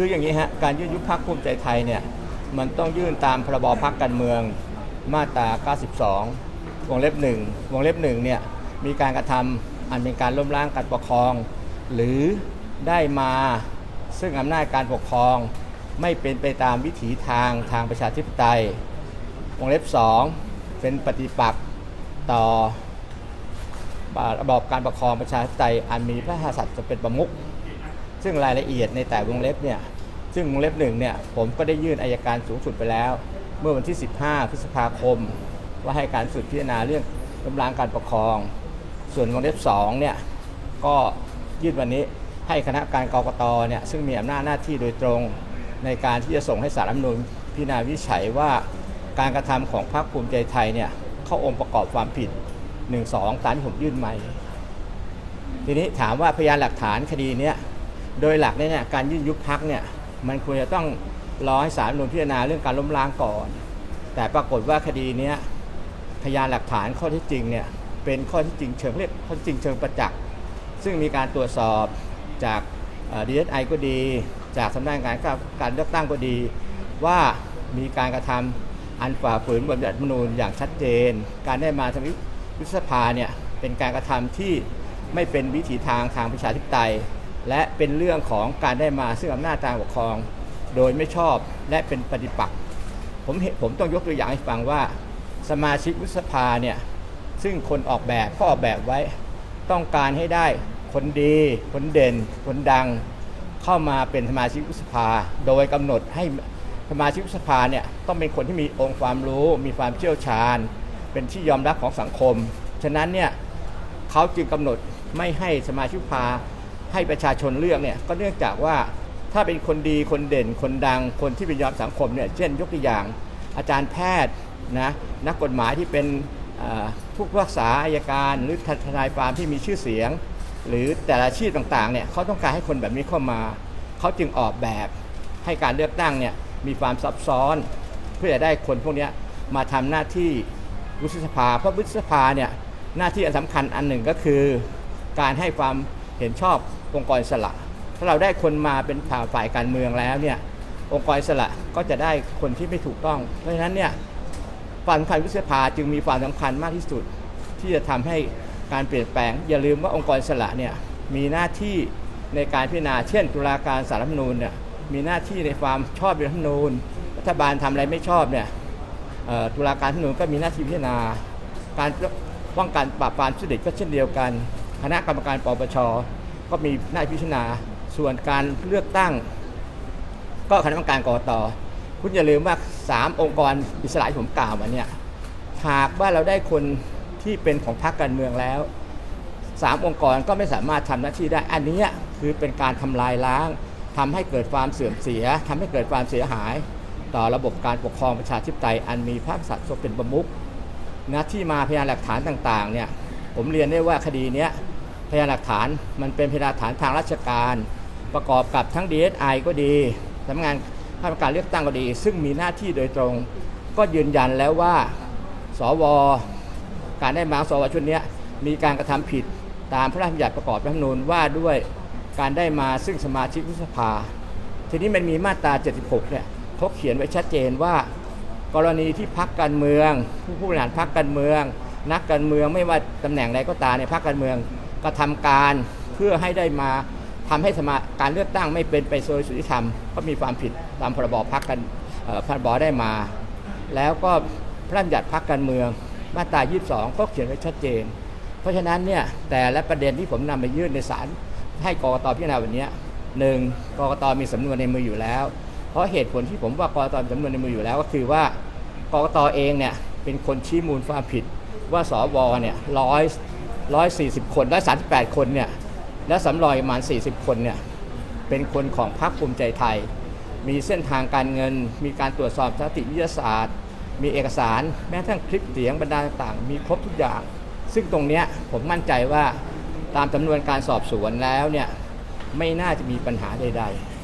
คืออย่างนี้ฮะ การยื่นยุบพักภูมิใจไทยเนี่ย มันต้องยื่นตามพรบพักการเมืองมาตรา 92 วงเล็บหนึ่งวงเล็บหนึ่งเนี่ย มีการกระทำอันเป็นการล้มล้างการปกครอง หรือได้มาซึ่งอำนาจการปกครอง ไม่เป็นไปตามวิถีทางทางประชาธิปไตย วงเล็บ 2 เป็นปฏิปักษ์ต่อระบอบการปกครองประชาธิปไตยอันมีพระมหากษัตริย์จะเป็นประมุข ซึ่งรายละเอียดในแต่วงเล็บเนี่ยซึ่งวงเล็บหนึ่งเนี่ยผมก็ได้ยื่นอายการสูงสุดไปแล้ว เมื่อวันที่ 15 พฤษภาคม ว่าให้การสุดพิจารณาเรื่องล้มล้างการปกครอง ส่วนวงเล็บ2เนี่ยก็ยื่นวันนี้ให้คณะการกรกตเนี่ยซึ่งมีอำนาจหน้าที่โดยตรงในการที่จะส่งให้สารรัฐมนูญพิจารณาวิจัยว่าการกระทำของพรรคภูมิใจไทยเนี่ยเข้าองค์ประกอบความผิด 1-2 ตามที่ผมยื่นใหม่ ทีนี้ถามว่าพยานหลักฐานคดีเนี้ย โดยหลักเนี่ยการยื่นยุบพักเนี่ยมันควรจะต้องรอให้ศาลรัฐธรรมนูญพิจารณาเรื่องการล้มล้างก่อน แต่ปรากฏว่าคดีนี้พยานหลักฐานข้อที่จริงเนี่ยเป็นข้อที่จริงเชิงเรียกข้อที่จริงเชิงประจักษ์ซึ่งมีการตรวจสอบจากดีเอสไอก็ดี จากสำนักงานการเลือกตั้งก็ดี ว่ามีการกระทำอันฝ่าฝืนบัญญัติมนูญอย่างชัดเจน การได้มาทำวิสภาเนี่ยเป็นการกระทำที่ไม่เป็นวิถีทางทางประชาธิปไตย และเป็นเรื่องของการได้มาซึ่งอำนาจการปกครอง โดยไม่ชอบและเป็นปฏิปักษ์ผมเห็นผมต้องยกตัวอย่างให้ฟังว่า สมาชิกวุฒิสภาเนี่ยซึ่งคนออกแบบก็ออกแบบไว้ ต้องการให้ได้คนดี คนเด่น คนดัง เข้ามาเป็นสมาชิกวุฒิสภา โดยกำหนดให้สมาชิกวุฒิสภาเนี่ยต้องเป็นคนที่มีองค์ความรู้ มีความเชี่ยวชาญ เป็นที่ยอมรับของสังคม ฉะนั้นเนี่ยเขาจึงกำหนดไม่ให้สมาชิกวุฒิสภา ให้ประชาชนเลือกเนี่ยก็เนื่องจากว่าถ้าเป็นคนดีคนเด่นคนดังคนที่เป็นยอมสังคมเนี่ยเช่นยกตัวอย่างอาจารย์แพทย์นะนักกฎหมายที่เป็นผู้พิพากษาอายการหรือทนายความที่มีชื่อเสียง หรือแต่ละอาชีพต่างๆเนี่ยเขาต้องการให้คนแบบนี้เข้ามา เขาจึงออกแบบให้การเลือกตั้งเนี่ยมีความซับซ้อน เพื่อจะได้คนพวกนี้มาทำหน้าที่วุฒิสภาเพราะวุฒิสภาเนี่ยหน้าที่อันสำคัญอันหนึ่งก็คือ การให้ความ เห็นชอบองค์กรสระถ้าเราได้คนมาเป็นฝ่ายการเมืองแล้วเนี่ยองค์กรสระก็จะได้คนที่ไม่ถูกต้อง เพราะฉะนั้นเนี่ยความสำคัญวุฒิสภาจึงมีความสำคัญมากที่สุด ที่จะทำให้การเปลี่ยนแปลง อย่าลืมว่าองค์กรสระเนี่ยมีหน้าที่ในการพิจารณา เช่น ตุลาการสารรัฐมนูญเนี่ยมีหน้าที่ในความชอบรัฐมนูญ รัฐบาลทำอะไรไม่ชอบเนี่ยตุลาการรัฐมนูญก็มีหน้าที่พิจารณาการป้องกันปราบปรามทุจริตก็เช่นเดียวกัน คณะกรรมการปปชก็มีหน้าที่พิจารณาส่วนการเลือกตั้ง ก็คณะกรรมการกตคุณอย่าลืมว่า 3 องค์กรอิสระที่ผมกล่าวมาเนี่ยหากว่าเราได้คนที่เป็นของพรรคการเมืองแล้ว 3 องค์กรก็ไม่สามารถทำหน้าที่ได้อันนี้คือเป็นการทำลายล้างทำให้เกิดความเสื่อมเสียทำให้เกิดความเสียหาย ต่อระบบการปกครองประชาธิปไตยอันมีพระกษัตริย์ทรงเป็นประมุขนะที่มาพยานหลักฐานต่างๆเนี่ย ผมเรียนได้ว่าคดีนี้พยานหลักฐานมันเป็นพยานหลักฐานทางราชการ ประกอบกับทั้ง DSI ก็ดีสำนักงานข้าราชการเลือกตั้งก็ดี ซึ่งมีหน้าที่โดยตรง ก็ยืนยันแล้วว่าสวการได้มาสวชุดนี้มีการกระทำผิดตามพระราชบัญญัติประกอบรัฐธรรมนูญว่าด้วยการได้มาซึ่งสมาชิกวุฒิสภา ทีนี้มันมีมาตรา 76 เนี่ยเขาเขียนไว้ชัดเจนว่า กรณีที่พักการเมือง ผู้ผู้บริหารพักการเมือง นักการเมืองไม่ว่าตำแหน่งใดก็ตามในพักการเมืองกระทำการเพื่อให้ได้มาทำให้สมาการเลือกตั้งไม่เป็นไปโดยสุติธรรมก็มีความผิดตามพรบพักกันพรบได้มา แล้วก็พระราชบัญญัติพักการเมืองมาตรา 22 ก็เขียนไว้ชัดเจน เพราะฉะนั้นเนี่ยแต่และประเด็นที่ผมนำไปยื่นในศาลให้กรกตพิจารณาวันนี้หนึ่งกรกตมีสำนวนในมืออยู่แล้ว เพราะเหตุผลที่ผมว่ากรกตมีสำนวนในมืออยู่แล้วก็คือว่ากรกตเองเนี่ย เป็นคนชี้มูลความผิด ว่าสวเนี่ยร้อยร้อยสี่สิบคนร้อยสามสิบแปดคนเนี่ยและสำรอยประมาณสี่สิบคนเนี่ยเป็นคนของพรรคภูมิใจไทย มีเส้นทางการเงิน มีการตรวจสอบสถิติวิทยาศาสตร์ มีเอกสารแม้ทั้งคลิปเสียงบรรดาต่างๆ มีครบทุกอย่าง ซึ่งตรงเนี้ยผมมั่นใจว่าตามจำนวนการสอบสวนแล้วเนี่ยไม่น่าจะมีปัญหาใด ๆ